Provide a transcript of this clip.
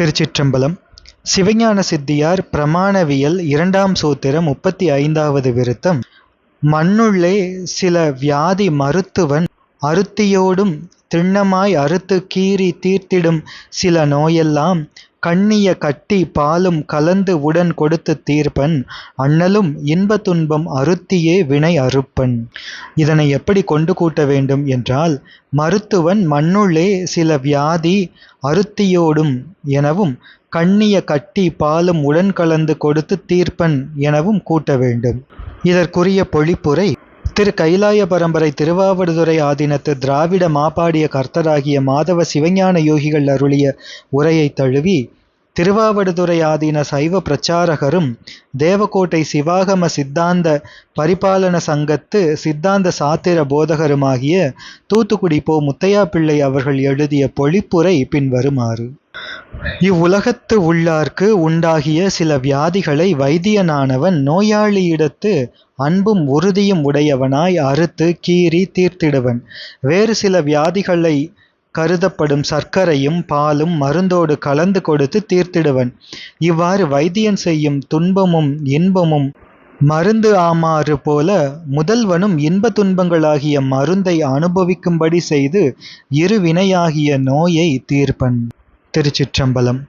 திருச்சிற்றம்பலம். சிவஞான சித்தியார் பிரமாணவியல் இரண்டாம் சூத்திரம் முப்பத்தி ஐந்தாவது விருத்தம். மண்ணுள்ளே சில வியாதி மருத்துவன் அருத்தியோடும் திண்ணமாய் அறுத்து கீறி தீர்த்திடும் சில நோயெல்லாம் கண்ணிய கட்டி பாலும் கலந்து உடன் கொடுத்து தீர்ப்பன். அண்ணலும் இன்ப துன்பம் அருத்தியே வினை அறுப்பன். இதனை எப்படி கொண்டு கூட்ட வேண்டும் என்றால் மருத்துவன் மண்ணுள்ளே சில வியாதி அருத்தியோடும் எனவும் கண்ணிய கட்டி பாலும் உடன் கலந்து கொடுத்து தீர்ப்பன் எனவும் கூட்ட வேண்டும். இதற்குரிய பொழிப்புரை திரு. கைலாய பரம்பரை திருவாவடுதுறை ஆதீனத்து திராவிட மாபாடிய கர்த்தராகிய மாதவ சிவஞான யோகிகள் அருளிய உரையை தழுவி திருவாவடுதுறை ஆதீன சைவ பிரச்சாரகரும் தேவக்கோட்டை சிவாகம சித்தாந்த பரிபாலன சங்கத்து சித்தாந்த சாத்திர போதகருமாகிய தூத்துக்குடி போ முத்தையா பிள்ளை அவர்கள் எழுதிய பொழிப்புரை பின்வருமாறு. இவ்வுலகத்து உள்ளார்க்கு உண்டாகிய சில வியாதிகளை வைத்தியனானவன் நோயாளியிடத்து அன்பும் உறுதியும் உடையவனாய் அறுத்து கீறி தீர்த்திடுவன். வேறு சில வியாதிகளை கருதப்படும் சர்க்கரையும் பாலும் மருந்தோடு கலந்து கொடுத்து தீர்த்திடுவன். இவ்வாறு வைத்தியன் செய்யும் துன்பமும் இன்பமும் மருந்து ஆமாறு போல முதல்வனும் இன்ப துன்பங்களாகிய மருந்தை அனுபவிக்கும்படி செய்து இருவினையாகிய நோயை தீர்ப்பன். திருச்சிற்றம்பலம்.